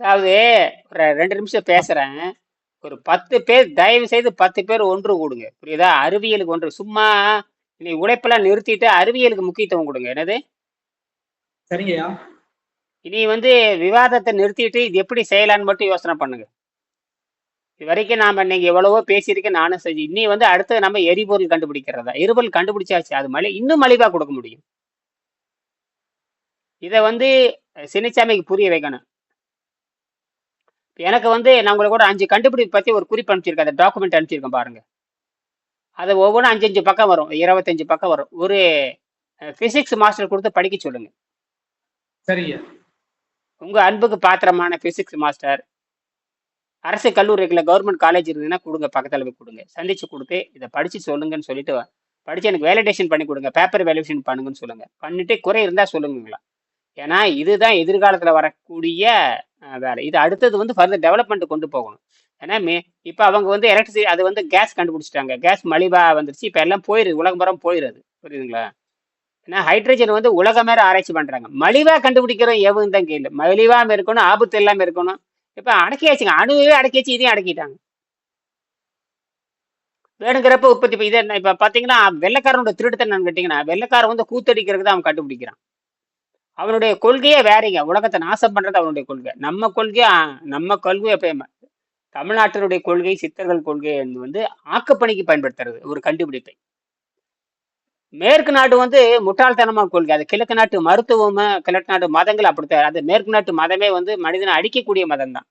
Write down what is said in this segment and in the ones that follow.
அதாவது ஒரு ரெண்டு நிமிஷம் பேசுறேன். ஒரு பத்து பேர் தயவு செய்து பத்து பேர் ஒன்று கூடுங்க. புரியுதா? அறிவியலுக்கு ஒன்று. சும்மா நீ உழைப்பெல்லாம் நிறுத்திட்டு அறிவியலுக்கு முக்கியத்துவம் கொடுங்க. என்னது? சரிங்கய்யா. இனி வந்து விவாதத்தை நிறுத்திட்டு இது எப்படி செய்யலான்னு மட்டும் யோசனை பண்ணுங்க. இது வரைக்கும் நாம இன்னைக்கு எவ்வளவோ பேசியிருக்கேன் நானும் செஞ்சு இனி வந்து அடுத்து நம்ம எரிபொருள் கண்டுபிடிக்கிறதா? எரிபொருள் கண்டுபிடிச்சாச்சு. அது மலை இன்னும் மலிவா கொடுக்க முடியும். இதை வந்து சின்னச்சாமிக்கு புரிய வைக்கணும். எனக்கு வந்து நான் உங்களுக்கு கூட அஞ்சு கண்டுபிடிப்பு பத்தி ஒரு குறிப்பு அனுப்பிச்சிருக்கேன். அந்த டாக்குமெண்ட் அனுப்பிச்சிருக்கேன் பாருங்க. அது ஒவ்வொன்றும் அஞ்சு அஞ்சு பக்கம் வரும். இருபத்தஞ்சு பக்கம் வரும். ஒரு பிசிக்ஸ் மாஸ்டர் கொடுத்து படிக்க சொல்லுங்க. சரிங்க. உங்க அன்புக்கு பாத்திரமான பிசிக்ஸ் மாஸ்டர் அரசு கல்லூரிக்குள்ள கவர்மெண்ட் காலேஜ் இருந்ததுன்னா கொடுங்க பக்கத்துல போய் கொடுங்க. சந்திச்சு கொடுத்து இதை படிச்சு சொல்லுங்கன்னு சொல்லிட்டு படிச்சு எனக்கு வேலிடேஷன் பண்ணி கொடுங்க. பேப்பர் வேலிடேஷன் பண்ணுங்கன்னு சொல்லுங்க. பண்ணிட்டு குறை இருந்தா சொல்லுங்களா ஏன்னா இதுதான் எதிர்காலத்துல வரக்கூடிய வேலை இது அடுத்தது வந்து ஃபர்தர் டெவலப்மெண்ட் கொண்டு போகணும். ஏன்னா மே இப்போ அவங்க வந்து எலக்ட்ரிசிட்டி அது வந்து கேஸ் கண்டுபிடிச்சிட்டாங்க. கேஸ் மலிவாக வந்துருச்சு. இப்போ எல்லாம் போயிருது. உலகம் புறம் போயிருது. புரியுதுங்களா? ஏன்னா ஹைட்ரஜன் வந்து உலக மேல ஆராய்ச்சி பண்ணுறாங்க மலிவாக கண்டுபிடிக்கிறோம். எவ்வளவு தான் கேள்வி மலிவாக இருக்கணும். ஆபத்து இல்லாமல் இருக்கணும். இப்போ அடக்கியாச்சுங்க. அணுவே அடக்கியாச்சு. இதையும் அடக்கிட்டாங்க. வேணுங்கிறப்ப உற்பத்தி இதை இப்போ பார்த்தீங்கன்னா வெள்ளக்காரனோட திருடுத்தனம் கேட்டிங்கன்னா வெள்ளக்காரன் வந்து கூத்தடிக்கிறதுக்கு தான் அவன் கண்டுபிடிக்கிறான். அவனுடைய கொள்கையே வேறீங்க. உலகத்தை நாசம் பண்றது அவனுடைய கொள்கை. நம்ம கொள்கை நம்ம கொள்கையை எப்பயுமே தமிழ்நாட்டினுடைய கொள்கை சித்தர்கள் கொள்கை வந்து ஆக்கப்பணிக்கு பயன்படுத்துறது ஒரு கண்டுபிடிப்பை. மேற்கு நாடு வந்து முட்டாள்தனமா கொள்கை. அது கிழக்கு நாட்டு மருத்துவம் கிழக்கு நாட்டு மதங்கள் அப்படித்தான். அது மேற்கு நாட்டு மதமே வந்து மனிதனை அடிக்கக்கூடிய மதம் தான்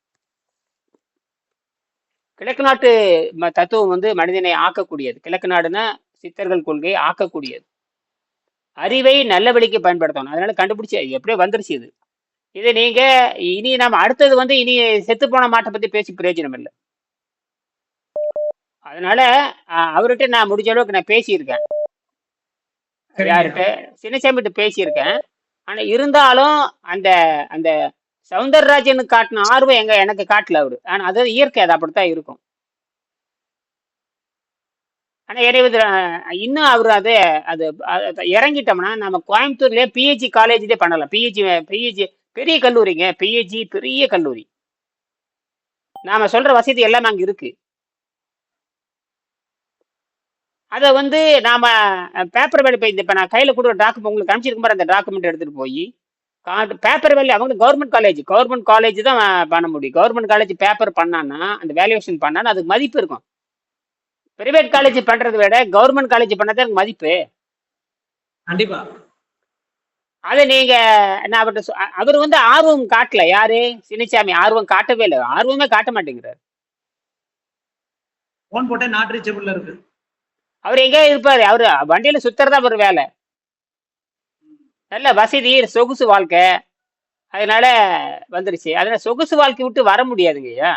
கிழக்கு நாட்டு ம- தத்துவம் வந்து மனிதனை ஆக்கக்கூடியது. கிழக்கு நாடுனா சித்தர்கள் கொள்கையை ஆக்கக்கூடியது. அறிவை நல்ல வழிக்கு பயன்படுத்தணும். அதனால கண்டுபிடிச்சு எப்படியோ வந்துருச்சு இது. இது நீங்க இனி நம்ம அடுத்தது வந்து இனி செத்து போன மாட்டை பத்தி பேசி பிரயோஜனம் இல்லை. அதனால அவர்கிட்ட நான் முடிஞ்ச அளவுக்கு நான் பேசியிருக்கேன். யார்கிட்ட? சின்னசாமிகிட்ட பேசியிருக்கேன். ஆனா இருந்தாலும் அந்த அந்த சவுந்தரராஜனுக்கு காட்டின ஆர்வம் எங்க எனக்கு காட்டல அவரு. ஆனா அது இயற்கை அது அப்படித்தான் இருக்கும். ஆனால் எனவே இன்னும் அவர் அது அது இறங்கிட்டோம்னா நம்ம கோயம்புத்தூர்லயே பிஹெச்சி காலேஜ்லேயே பண்ணலாம். பிஹெச்சி பிஹெச்சி பெரிய கல்லூரிங்க. பிஹெச்சி பெரிய கல்லூரி. நாம சொல்ற வசதி எல்லாமே அங்கே இருக்கு. அதை வந்து நாம பேப்பர் வேலை இப்போ இப்போ நான் கையில் கொடுக்குற டாக்குமெண்ட் உங்களுக்கு அனுப்பிச்சிருக்கும் பாரு அந்த டாக்குமெண்ட் எடுத்துகிட்டு போய் காட்டு பேப்பர் வேலை அவங்க கவர்மெண்ட் காலேஜ் கவர்மெண்ட் காலேஜ் தான் பண்ண முடியும். கவர்மெண்ட் காலேஜ் பேப்பர் பண்ணான்னா அந்த வேல்யூவேஷன் பண்ணான்னா அதுக்கு மதிப்பு இருக்கும். பிரைவேட் காலேஜ் பண்றதை விட கவர்மெண்ட் காலேஜ் பண்ணதான் எனக்கு மதிப்பு. கண்டிப்பா. அதை நீங்க நான் அவர்கிட்ட அவர் வந்து ஆர்வம் காட்டல. யாரு? சின்னசாமி ஆர்வம் காட்டவே இல்லை. ஆர்வமே காட்ட மாட்டேங்கிறார். போன் போட்டே நாட் ரீச்சபிள்ல இருக்கு. அவர் எங்கேயோ இருப்பாரு. அவரு வண்டியில சுத்துறதா ஒரு வேலை. நல்ல வசதி சொகுசு வாழ்க்கை. அதனால வந்துருச்சு. அதனால சொகுசு வாழ்க்கை விட்டு வர முடியாதுங்க ஐயா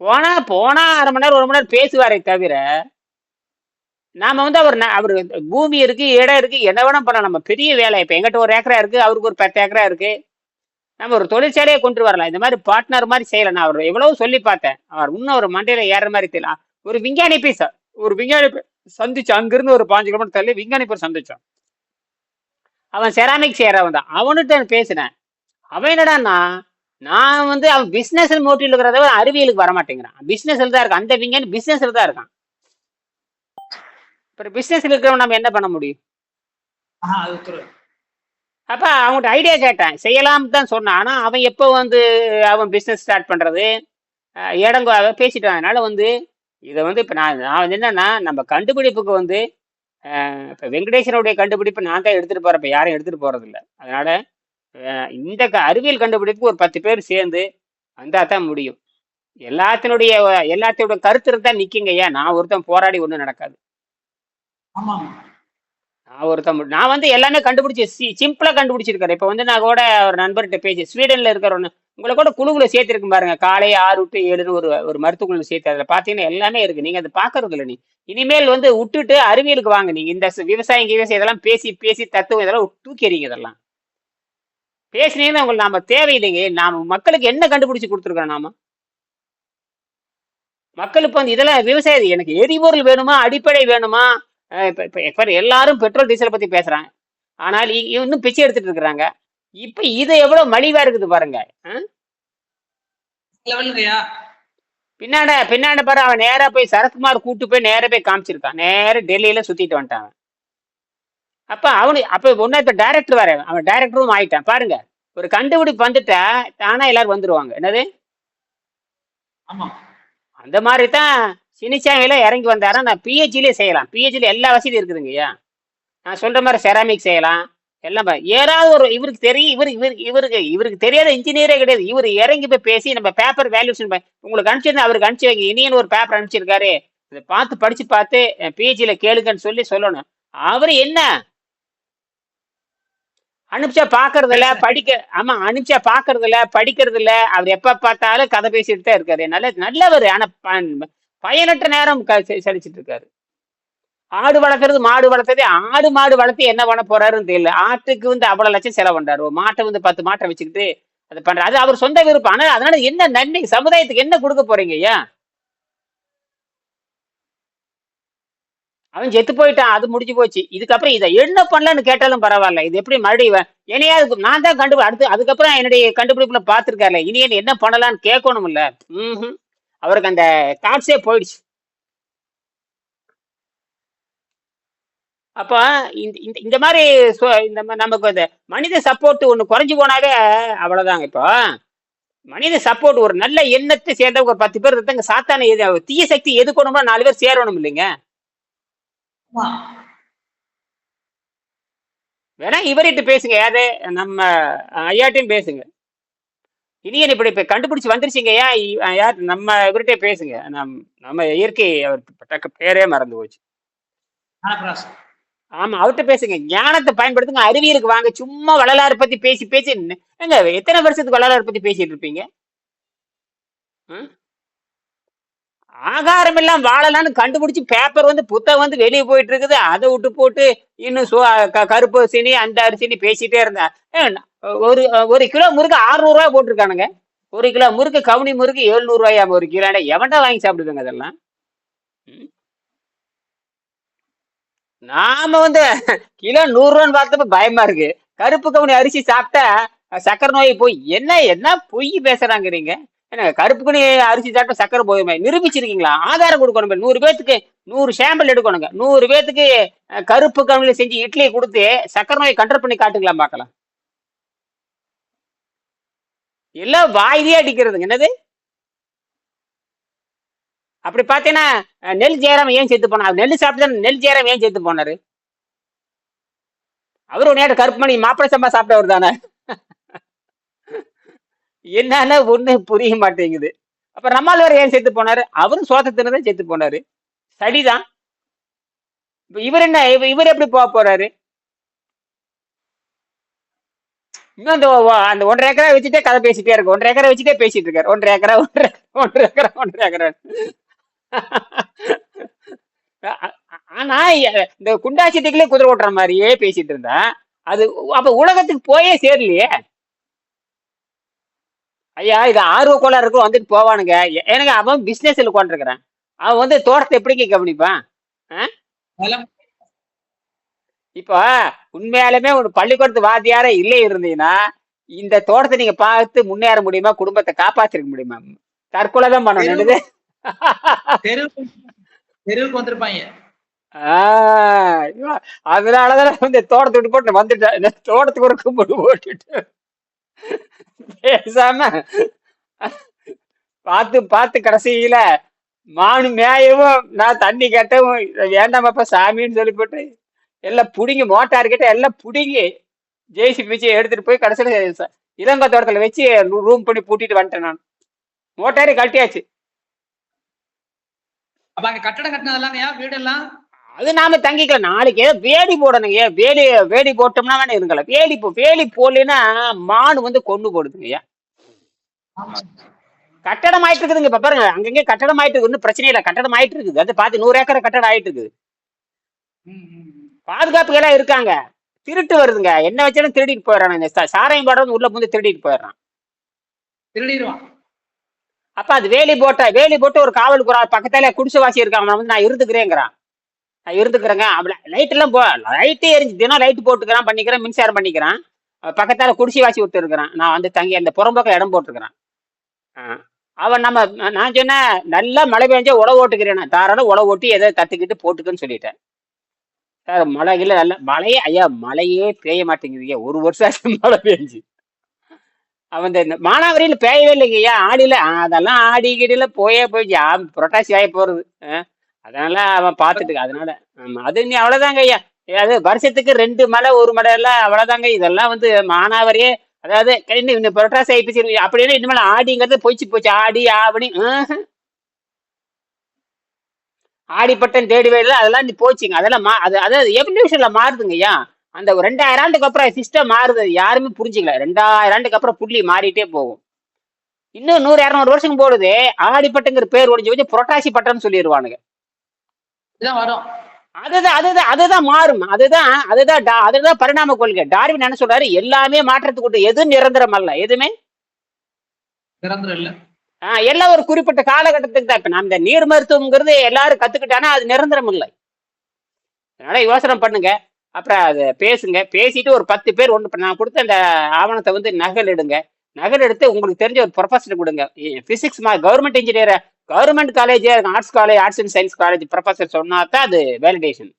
போனா போனா அரை மணி நேரம் ஒரு மணி நேரம் பேசுவாரே தவிர நாம வந்து அவர் அவர் பூமி இருக்கு இடம் இருக்கு என்ன வேணா பண்ணலாம். நம்ம பெரிய வேலை. இப்ப எங்கிட்ட ஒரு ஏக்கரா இருக்கு அவருக்கு ஒரு பத்து ஏக்கரா இருக்கு. நம்ம ஒரு தொழிற்சாலையை கொண்டு வரலாம். இந்த மாதிரி பார்ட்னர் மாதிரி செய்யலாம். நான் அவர் எவ்வளவு சொல்லி பார்த்தேன். அவர் இன்னும் ஒரு மண்டையில ஏற மாதிரி தெரியல. ஒரு விஞ்ஞானி பீஸ் ஒரு விஞ்ஞானி போய் சந்திச்சு அங்கிருந்து ஒரு பாஞ்சு கிலோமீட்டர் தள்ளி விஞ்ஞானி போய் சந்திச்சான். அவன் செராமிக் செய்யறவன் தான் அவன்கிட்ட நான் பேசினேன். அவன் என்னடான்னா நான் வந்து அவன் பிசினஸ் மோட்டிவ் இருக்கிறத அறிவியலுக்கு வர மாட்டேங்கிறான் பிசினஸ்ல தான் இருக்கான். அந்த விஞ்ஞானி பிசினஸ்ல தான் இருக்கான். அப்புறம் பிசினஸ்ல இருக்கிறவன் நம்ம என்ன பண்ண முடியும்? அப்ப அவன்கிட்ட ஐடியா கேட்டேன். செய்யலாம் தான் சொன்னான். ஆனா அவன் எப்போ வந்து அவன் பிசினஸ் ஸ்டார்ட் பண்றது? இடங்கோ அவன் பேசிட்டான். அதனால வந்து இதை வந்து இப்ப நான் நான் வந்து என்னன்னா நம்ம கண்டுபிடிப்புக்கு வந்து இப்ப வெங்கடேசனுடைய கண்டுபிடிப்பு நான் தான் எடுத்துட்டு போறேன். இப்ப யாரும் எடுத்துட்டு போறது இல்ல அதனால இந்த அறிவியல் கண்டுபிடிப்புக்கு ஒரு பத்து பேர் சேர்ந்து வந்தா தான் முடியும். எல்லாத்தினுடைய எல்லாத்தையோட கருத்து இருந்தா நிக்குங்க. ஐயா நான் ஒருத்தன் போராடி ஒண்ணும் நடக்காது. நான் ஒருத்தன் நான் வந்து எல்லாமே கண்டுபிடிச்சு சி- சிம்பிளா கண்டுபிடிச்சிருக்காரு இப்ப வந்து நான் கூட ஒரு நண்பர்கிட்ட பேசி ஸ்வீடன்ல இருக்கிற ஒன்று உங்களை கூட குழுவுல சேர்த்திருக்கும் பாருங்க. காலை ஆறு டு ஏழுன்னு ஒரு ஒரு மருத்துவ குழு சேர்த்து அதுல பாத்தீங்கன்னா எல்லாமே இருக்கு. நீங்க அதை பாக்குறது இல்ல நீ. இனிமேல் வந்து விட்டுட்டு அறிவியலுக்கு வாங்க. நீங்க இந்த விவசாயம் விவசாயம் இதெல்லாம் பேசி பேசி தத்துவம் இதெல்லாம் தூக்கி எறிங்க இதெல்லாம் பேசினீங்கன்னா உங்களுக்கு நாம தேவையில்லைங்க நாம மக்களுக்கு என்ன கண்டுபிடிச்சு கொடுத்துருக்கோம் நாம? மக்களுக்கு வந்து இதெல்லாம் விவசாயம் எனக்கு எரிபொருள் வேணுமா? அடிப்படை வேணுமா? இப்ப எல்லாரும் பெட்ரோல் டீசல் பத்தி பேசுறாங்க. ஆனால் இன்னும் பிச்சை எடுத்துட்டு இருக்கிறாங்க. இப்ப இது எவ்வளவு மலிவா இருக்குது பாருங்க. பின்னாட பின்னாட பாரு அவன் நேரா போய் சரத்குமார் கூட்டு போய் நேரா போய் காமிச்சிருக்கான். நேரா டெல்லியில சுத்திட்டு வந்துட்டான். அப்ப அவனு அப்ப ஒன்னு இப்ப டைரக்டர் வேற அவன் டைரக்டரும் ஆயிட்டான். பாருங்க ஒரு கண்டுபிடிப்பு வந்துட்டா தானா எல்லாரும் வந்துருவாங்க. என்னது? ஆமா. அந்த மாதிரி தான் சினிச்சாவில இறங்கி வந்தாரா? நான் பிஹெச்டிலே செய்யலாம். பிஹெச்டில எல்லா வசதியும் இருக்குதுங்க ஐயா. நான் சொல்ற மாதிரி செராமிக் செய்யலாம். எல்லாம் ஏதாவது ஒரு இவருக்கு தெரியும் இவரு இவரு இவருக்கு இவருக்கு தெரியாத இன்ஜினியரே கிடையாது. இவர் இறங்கி போய் பேசி நம்ம பேப்பர் வேல்யூஷன் உங்களுக்கு அனுப்பிச்சிருந்தா அவருக்கு அனுப்பிச்சு வைங்க. இனியன் ஒரு பேப்பர் அனுப்பிச்சிருக்காரு. இதை பார்த்து படிச்சு பார்த்து பிஹெச்டில கேளுங்கன்னு சொல்லி சொல்லணும். அவரு என்ன அனுப்பிச்சா பாக்குறது இல்ல படிக்க ஆமா அனுப்பிச்சா பாக்குறது இல்ல படிக்கிறது இல்ல அவர் எப்ப பார்த்தாலும் கதை பேசிட்டு தான் இருக்காரு. நல்ல நல்லவர். ஆனா பயனற்ற நேரம் க- செ- செழிச்சிட்டு இருக்காரு. ஆடு வளர்க்கறது மாடு வளர்த்ததே ஆடு மாடு வளர்த்து என்ன பண்ண போறாருன்னு தெரியல. ஆட்டுக்கு வந்து அவ்வளவு லட்சம் செலவு பண்றாரு. மாட்டை வந்து பத்து மாட்டை வச்சுக்கிட்டு அது பண்ற அது அவர் சொந்த விருப்பம். ஆனா அதனால என்ன நன்மை? சமுதாயத்துக்கு என்ன கொடுக்க போறீங்க ஐயா? அவன் செத்து போயிட்டான் அது முடிஞ்சு போச்சு. இதுக்கப்புறம் இதை என்ன பண்ணலான்னு கேட்டாலும் பரவாயில்ல. இது எப்படி மறுபடியும் இவன் என்னையாவது நான் தான் கண்டு அடுத்து அதுக்கப்புறம் என்னுடைய கண்டுபிடிப்புல பார்த்திருக்காருல இனி என்ன என்ன பண்ணலாம்னு இல்ல ம் அவருக்கு அந்த தாட்ஸே போயிடுச்சு. அப்போ இந்த இந்த- இந்த மாதிரி இந்த நமக்கு இந்த மனித சப்போர்ட் ஒன்று குறைஞ்சு போனாவே அவ்வளோதாங்க இப்போ. மனித சப்போர்ட் ஒரு நல்ல எண்ணத்தை சேர்ந்த ஒரு பத்து பேர் இருந்தாங்க சாத்தான எது தீய சக்தி எதுக்கணும்னா நாலு பேர் சேரணும் இல்லைங்க. வேணா இவர்கிட்ட பேசுங்க யாரு? நம்ம ஐயாட்டையும் பேசுங்க. இனியன் இப்படி இப்ப கண்டுபிடிச்சு வந்துருச்சுங்க இ- யார்? நம்ம இவர்கிட்ட பேசுங்க. நம் நம்ம இயற்கை அவர் டக்கு பேரே மறந்து போச்சு. ஆமா அவர்கிட்ட பேசுங்க. ஞானத்தை பயன்படுத்துங்க அறிவியலுக்கு வாங்க. சும்மா வள்ளலாறு பத்தி பேசி பேசி எத்தனை வருஷத்துக்கு வள்ளலாறு பத்தி பேசிட்டு இருப்பீங்க? ஆகாரம் எல்லாம் வாழலாம்னு கண்டுபிடிச்சு பேப்பர் வந்து புத்தகம் வந்து வெளியே போயிட்டு இருக்குது அதை விட்டு போட்டு இன்னும் க- கருப்பு அரிசினி அந்த அரிசினி பேசிட்டே இருந்தேன் ஒரு ஒரு கிலோ முறுக்கு 600 ரூபாய் போட்டிருக்கானுங்க. ஒரு கிலோ முறுக்கு கவுனி முறுக்கு எழுநூறு ரூபாயா ஒரு கிலோ. எவன்டா வாங்கி சாப்பிடுவாங்க அதெல்லாம்? ம்? நாம வந்து கிலோ நூறு ரூபான்னு பார்த்தப்ப பயமா இருக்கு. கருப்பு கவுனி அரிசி சாப்பிட்டா அஹ், சக்கரை நோய் போய் என்ன என்ன பொய் பேசுறாங்கிறீங்க? என்ன கருப்புக்குனி அரிசி சாப்பிட்டா சக்கரை போயுமே நிரூபிச்சிருக்கீங்களா? ஆதாரம் கொடுக்கணும் நூறு பேத்துக்கு நூறு சாம்பிள் எடுக்கணுங்க. நூறு பேத்துக்கு கருப்பு கவுனில செஞ்சு இட்லியை கொடுத்து சக்கரை நோயை கண்ட்ரோல் பண்ணி காட்டுங்களா பார்க்கலாம். எல்லாம் வாயிலே அடிக்கிறதுங்க. என்னது? அப்படி பார்த்தீங்கன்னா நெல் ஜெயராம் ஏன் செத்து போனார்? நெல் சாப்பிட்டு நெல் ஜெயராம் ஏன் செத்து போனாரு? அவரு நேரம் கருப்பு மணி மாப்பிள்ளை சம்பா சாப்பிட்டவர் தானே என்னால ஒண்ணு புரிய மாட்டேங்குது. அப்ப நம்மாழ்வார் ஏன் செத்து போனாரு? அவரும் சோத்த சேர்த்து செத்து போனாரு. சரிதான். இப்ப இவர் என்ன இவர் எப்படி போக போறாரு? இன்னும் அந்த அந்த ஒன்றரை ஏக்கரா வச்சுட்டே கதை பேசிட்டே இருக்கு. ஒன்றரை ஏக்கரா வச்சுட்டே பேசிட்டு இருக்காரு. ஒன்றரை ஏக்கரா ஒன்றரை ஒன்றரை ஏக்கரா ஒன்றரை ஏக்கரா. ஆனா இந்த குண்டாசிட்டுகளே குதிரை ஓட்டுற மாதிரியே பேசிட்டு இருந்தா. அது அப்ப உலகத்துக்கு போயே சேரலையே. ஐயா இது ஆர்வ கோளாறு இருக்கும் வந்துட்டு போவானுங்க. எனக்கு அவன் பிசினஸ்ல உட்காந்துருக்கிறான் அவன் வந்து தோட்டத்தை எப்படிங்க கவனிப்பான்? இப்போ உண்மையாலுமே ஒரு பள்ளிக்கூடத்து வாத்தியாரே இல்லை இருந்தீங்கன்னா இந்த தோட்டத்தை நீங்க பார்த்து முன்னேற முடியுமா? குடும்பத்தை காப்பாத்திருக்க முடியுமா? தற்கொலை தான் பண்ணணும் என்னது? தெருவுக்கு வந்திருப்பாங்க. அதனாலதான் வந்து தோட்டத்தை விட்டு போட்டு வந்துட்டேன். இந்த தோட்டத்துக்கு ஒரு கும்பிடு போட்டுட்டு. பேசாம பார்த்து பார்த்து கடைசியில மானு மேயவும் நான் தண்ணி கட்டவும் பாப்பா சாமின்னு சொல்லி போட்டு எல்லாம் பிடுங்கி மோட்டார் கிட்ட எல்லாம் பிடுங்கி ஜெய்சி பிச்சு எடுத்துட்டு போய் கடைசியில ச- தோட்டத்தில் தோட்டத்துல வச்சு ரூம் பண்ணி பூட்டிட்டு வந்துட்டேன் நான். மோட்டாரே கழட்டியாச்சு. அப்ப அங்க கட்டடம் கட்டினதெல்லாம் வீடெல்லாம்? அது நாம தங்கிக்கலாம். நாளைக்கு வேலி போடணுங்க ஏன் வேலி வேலி போட்டோம்னா வேணா இருக்கலாம் வேலி போ வேலி போடலைன்னா மாடு வந்து கொண்டு போடுதுங்க ஐயா. ஆமா கட்டடம் ஆயிட்டு இருக்குதுங்க இப்ப பாருங்க அங்கங்க கட்டடம் ஆயிட்டு இருக்கு பிரச்சனை இல்லை. கட்டடம் ஆயிட்டு இருக்குது அது பார்த்து நூறு ஏக்கர் கட்டடம் ஆயிட்டு இருக்குது ம், ம், ம். பாதுகாப்பு எல்லாம் இருக்காங்க. திருட்டு வருதுங்க. என்ன வச்சாலும் திருடிட்டு போயிடறான் இந்த சாராயம் பாடம் உள்ள வந்து திருடிட்டு போயிடுறான். திருடிடுவான் அப்ப அது வேலி போட்ட வேலி போட்டு ஒரு ஒரு ஆள் பக்கத்துல குடிசைவாசி இருக்கான் அவன் வந்து நான் இருந்துக்கிறேங்கிறான். நான் இருந்துக்கிறேங்க. அப்படி லைட் எல்லாம் போ லைட்டே எரிஞ்சு தினம் லைட் போட்டுக்கிறான் பண்ணிக்கிறேன் மின்சாரம் பண்ணிக்கிறான். அஹ் பக்கத்தால குடிசை வாசி விட்டுருக்கிறான் நான் வந்து தங்கி அந்த புறம்பக்கம் இடம் போட்டிருக்கிறான். அவன் நம்ம நான் சொன்னேன் நல்லா மழை பெஞ்சா உழவு ஓட்டுக்கிறேன் தாராளம் உழவு ஓட்டி எதை கத்துக்கிட்டு போட்டுக்கன்னு சொல்லிட்டேன். சார் மழை இல்லை நல்லா மழையே ஐயா மழையே பெய்ய மாட்டேங்குதுங்க ஒரு வருஷம் ஆச்சு மழை பெஞ்சு. அவன் இந்த மானாவரியில் பெய்யவே இல்லைங்க ஐயா ஆடியில் அதெல்லாம் ஆடி கீடியில் போயே போயிடுச்சு புரட்டாசி ஆகி போகிறது ஆ. அதனால அவன் பார்த்துட்டு அதனால. ஆமா அது நீ அவ்வளவுதாங்க ஐயா. அது வருஷத்துக்கு ரெண்டு மலை ஒரு மலை எல்லாம் அவ்வளவுதாங்க. இதெல்லாம் வந்து மானாவரியே அதாவது இன்னும் இந்த புரட்டாசி ஐபிசி அப்படின்னு இனிமேல் ஆடிங்கிறது போயிச்சு போச்சு. ஆடி ஆவணி ஆஹ். ஆடிப்பட்டம் தேடி வேலை அதெல்லாம் நீ போச்சுங்க. அதெல்லாம் மா அது அதாவது எவல்யூஷன்ல மாறுதுங்க ஐயா. அந்த ஒரு ரெண்டாயிரம் ஆண்டுக்கு அப்புறம் சிஸ்டம் மாறுது. யாருமே புரிஞ்சுக்கல. ரெண்டாயிரம் ஆண்டுக்கு அப்புறம் புள்ளி மாறிட்டே போகும். இன்னும் நூறு இரநூறு வருஷம் போடுது ஆடிப்பட்டங்கிற பேர் ஒழிஞ்சு வச்சு புரட்டாசி பட்டம்னு சொல்லிடுவானுங்க இதுதான் வரும். அதுதான் அதுதான் அதுதான் மாறும். அதுதான் அதுதான் அதுதான் பரிணாம கொள்கை. டார்வின் என்ன சொல்றாரு? எல்லாமே மாற்றத்துக்கு எதுவும் நிரந்தரம் அல்ல? எதுவுமே நிரந்தரம் இல்ல. ஆஹ் எல்லாம் ஒரு குறிப்பிட்ட காலகட்டத்துக்கு தான். இப்ப நம்ம இந்த நீர் மருத்துவம்ங்கிறது எல்லாரும் கத்துக்கிட்டானா அது நிரந்தரம் இல்லை. அதனால யோசனை பண்ணுங்க. அப்புறம் அதை பேசுங்க. பேசிட்டு ஒரு பத்து பேர் ஒன்று நான் கொடுத்த அந்த ஆவணத்தை வந்து நகல் எடுங்க. நகல் எடுத்து உங்களுக்கு தெரிஞ்ச ஒரு ப்ரொஃபஸர் கொடுங்க. Physics government engineer government college arts college arts and science college professor சொன்னா தான் அது வேலிடேஷன்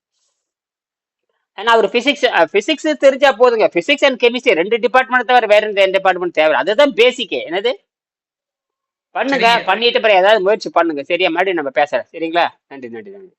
ஏன்னா அவர் பிசிக்ஸ் பிசிக்ஸ் தெரிஞ்சா போதுங்க. பிசிக்ஸ் அண்ட் கெமிஸ்ட்ரி ரெண்டு டிபார்ட்மெண்ட் தவிர வேற எந்த டிபார்ட்மெண்ட் தேவை அதுதான் பேசிக்கே என்னது? பண்ணுங்க. பண்ணிட்டு பிறகு ஏதாவது முயற்சி பண்ணுங்க. சரியா? மறுபடியும் நம்ம பேசுறேன் சரிங்களா? நன்றி நன்றி நன்றி.